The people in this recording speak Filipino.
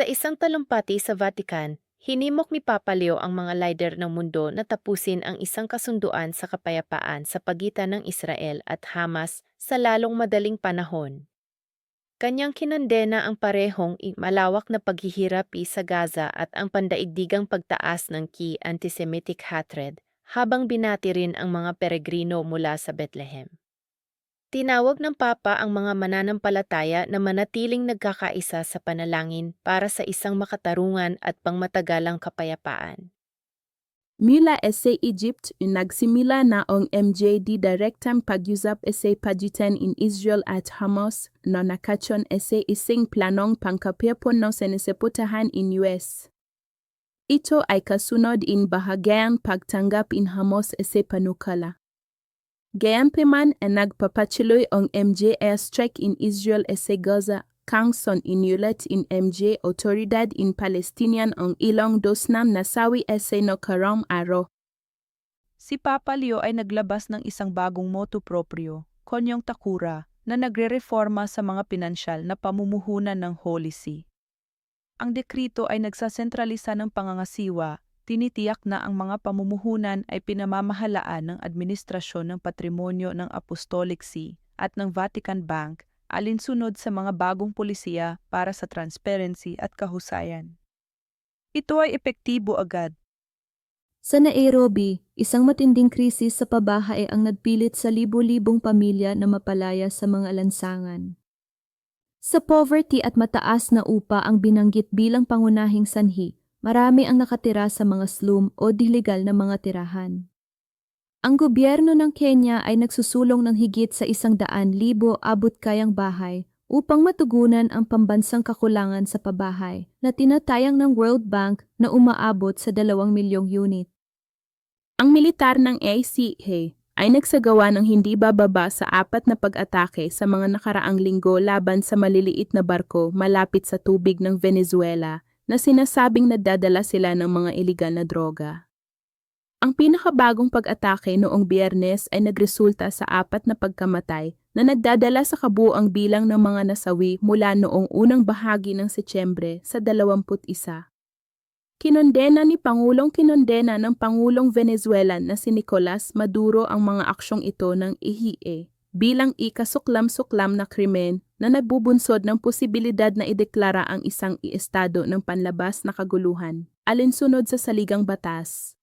Sa isang talumpati sa Vatican, hinimok ni Papa Leo ang mga leader ng mundo na tapusin ang isang kasunduan sa kapayapaan sa pagitan ng Israel at Hamas sa lalong madaling panahon. Kanyang kinandena ang parehong malawak na paghihirapi sa Gaza at ang pandaigdigang pagtaas ng key antisemitic hatred habang binati rin ang mga peregrino mula sa Bethlehem. Tinawag ng Papa ang mga mananampalataya na manatiling nagkakaisa sa panalangin para sa isang makatarungan at pangmatagalang kapayapaan. Mula sa Egypt, nagsimula na ang MJD direktang pag-usap sa pagitan in Israel at Hamas na nakatyon sa isang planong pangkapirpon na sinisiputahan in US. Ito ay kasunod in bahagyang pagtanggap in Hamas sa panukala. Ang nagpapatuloy ang MJ airstrike in Israel sa Gaza kang son inulat in MJ Autoridad in Palestinian ang ilang dosnam nasawi sa nakarang araw. Si Papa Leo ay naglabas ng isang bagong motu proprio, Konyong Takura, na nagre-reforma sa mga pinansyal na pamumuhunan ng Holy See. Ang dekrito ay nagsasentralisa ng pangangasiwa, tinitiyak na ang mga pamumuhunan ay pinamamahalaan ng Administrasyon ng Patrimonyo ng Apostolic See at ng Vatican Bank alinsunod sa mga bagong polisiya para sa transparency at kahusayan. Ito ay epektibo agad Sa Nairobi, isang matinding krisis sa pabahay ang nagpilit sa libo-libong pamilya na mapalaya sa mga lansangan. Sa poverty at mataas na upa ang binanggit bilang pangunahing sanhi, marami ang nakatira sa mga slum o diligal na mga tirahan. Ang gobyerno ng Kenya ay nagsusulong ng higit sa isang daan libo abot kayang bahay upang matugunan ang pambansang kakulangan sa pabahay na tinatayang ng World Bank na umaabot sa dalawang milyong unit. Ang militar ng ACA ay nagsagawa ng hindi bababa sa apat na pag-atake sa mga nakaraang linggo laban sa maliliit na barko malapit sa tubig ng Venezuela na sinasabing nadadala sila ng mga iligal na droga. Ang pinakabagong pag-atake noong biyernes ay nagresulta sa apat na pagkamatay na nagdadala sa kabuang bilang ng mga nasawi mula noong unang bahagi ng Setyembre sa 21. Kinondena ni Pangulong Kinondena ng Pangulong Venezuelan na si Nicolas Maduro ang mga aksyong ito ng IHIE bilang ikasuklam-suklam na krimen na nagbubunsod ng posibilidad na ideklara ang isang iestado ng panlabas na kaguluhan alinsunod sa saligang batas.